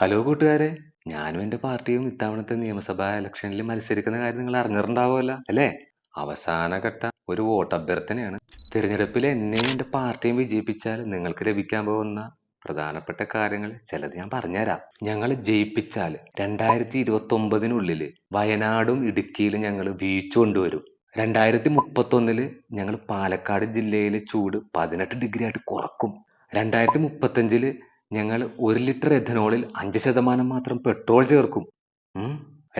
Hello കൂട്ടുകാരെ. ഞാനും എന്റെ പാർട്ടിയും ഇത്തവണത്തെ നിയമസഭാ ഇലക്ഷനിൽ മത്സരിക്കുന്ന കാര്യം നിങ്ങൾ അറിഞ്ഞിട്ടുണ്ടാവുമല്ലോ അല്ലേ? അവസാനഘട്ട ഒരു വോട്ട് അഭ്യർത്ഥനയാണ്. തിരഞ്ഞെടുപ്പിൽ എന്നെയും എന്റെ പാർട്ടിയും വിജയിപ്പിച്ചാൽ നിങ്ങൾക്ക് ലഭിക്കാൻ പോകുന്ന പ്രധാനപ്പെട്ട കാര്യങ്ങൾ ചിലത് ഞാൻ പറഞ്ഞുതരാം. ഞങ്ങൾ ജയിപ്പിച്ചാൽ രണ്ടായിരത്തി ഇരുപത്തി ഒമ്പതിനുള്ളിൽ വയനാടും ഇടുക്കിയിലും ഞങ്ങൾ വീഴ്ച കൊണ്ടുവരും. രണ്ടായിരത്തി മുപ്പത്തൊന്നിൽ ഞങ്ങൾ പാലക്കാട് ജില്ലയിലെ ചൂട് പതിനെട്ട് ഡിഗ്രി ആയിട്ട് കുറക്കും. രണ്ടായിരത്തി മുപ്പത്തഞ്ചിൽ ഞങ്ങൾ ഒരു ലിറ്റർ എഥനോളിൽ അഞ്ച് ശതമാനം മാത്രം പെട്രോൾ ചേർക്കും.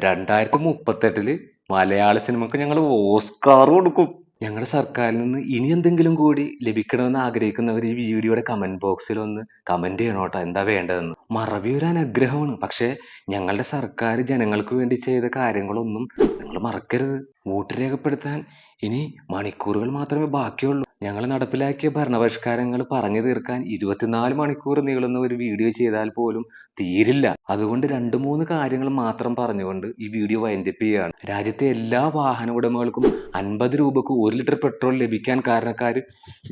രണ്ടായിരത്തി മുപ്പത്തെട്ടിൽ മലയാള സിനിമക്ക് ഞങ്ങൾ ഓസ്കാർ കൊടുക്കും. ഞങ്ങളുടെ സർക്കാരിൽ നിന്ന് ഇനി എന്തെങ്കിലും കൂടി ലഭിക്കണമെന്ന് ആഗ്രഹിക്കുന്നവർ ഈ വീഡിയോയുടെ കമന്റ് ബോക്സിൽ ഒന്ന് കമന്റ് ചെയ്യണം കേട്ടോ എന്താ വേണ്ടതെന്ന്. മറവി ഒരു അനുഗ്രഹമാണ്. പക്ഷേ ഞങ്ങളുടെ സർക്കാർ ജനങ്ങൾക്ക് വേണ്ടി ചെയ്ത കാര്യങ്ങളൊന്നും നിങ്ങൾ മറക്കരുത്. വോട്ട് രേഖപ്പെടുത്താൻ ഇനി മണിക്കൂറുകൾ മാത്രമേ ബാക്കിയുള്ളൂ. ഞങ്ങൾ നടപ്പിലാക്കിയ ഭരണപരിഷ്കാരങ്ങൾ പറഞ്ഞു തീർക്കാൻ ഇരുപത്തിനാല് മണിക്കൂർ നീളുന്ന ഒരു വീഡിയോ ചെയ്താൽ പോലും തീരില്ല. അതുകൊണ്ട് രണ്ട് മൂന്ന് കാര്യങ്ങൾ മാത്രം പറഞ്ഞുകൊണ്ട് ഈ വീഡിയോ വൈൻഡപ്പ് ചെയ്യുകയാണ്. രാജ്യത്തെ എല്ലാ വാഹന ഉടമകൾക്കും അൻപത് രൂപക്ക് ഒരു ലിറ്റർ പെട്രോൾ ലഭിക്കാൻ കാരണക്കാർ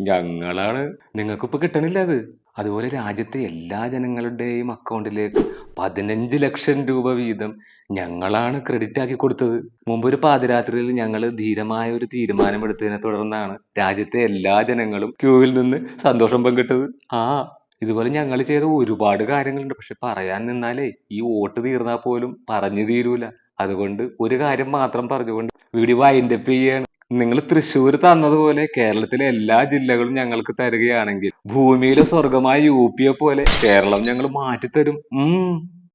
ഞങ്ങളാണ്. നിങ്ങൾക്ക് ഇപ്പൊ കിട്ടണില്ല അത്. അതുപോലെ രാജ്യത്തെ എല്ലാ ജനങ്ങളുടെയും അക്കൗണ്ടിലേക്ക് പതിനഞ്ച് ലക്ഷം രൂപ വീതം ഞങ്ങളാണ് ക്രെഡിറ്റ് ആക്കി കൊടുത്തത്. മുമ്പ് ഒരു പാതിരാത്രിയിൽ ഞങ്ങൾ ധീരമായ ഒരു തീരുമാനമെടുത്തതിനെ തുടർന്നാണ് രാജ്യത്തെ എല്ലാ ജനങ്ങളും ക്യൂവിൽ നിന്ന് സന്തോഷം പങ്കിട്ടത്. ആ ഇതുപോലെ ഞങ്ങൾ ചെയ്ത ഒരുപാട് കാര്യങ്ങളുണ്ട്. പക്ഷെ പറയാൻ നിന്നാലേ ഈ വോട്ട് തീർന്നാൽ പോലും പറഞ്ഞു തീരൂല. അതുകൊണ്ട് ഒരു കാര്യം മാത്രം പറഞ്ഞുകൊണ്ട് വീഡിയോ വൈൻഡപ്പ് ചെയ്യാണ്. നിങ്ങൾ തൃശ്ശൂർ തന്നതുപോലെ കേരളത്തിലെ എല്ലാ ജില്ലകളും ഞങ്ങൾക്ക് തരികയാണെങ്കിൽ ഭൂമിയിലെ സ്വർഗമായ യു പിയെ പോലെ കേരളം ഞങ്ങൾ മാറ്റിത്തരും. ഉം.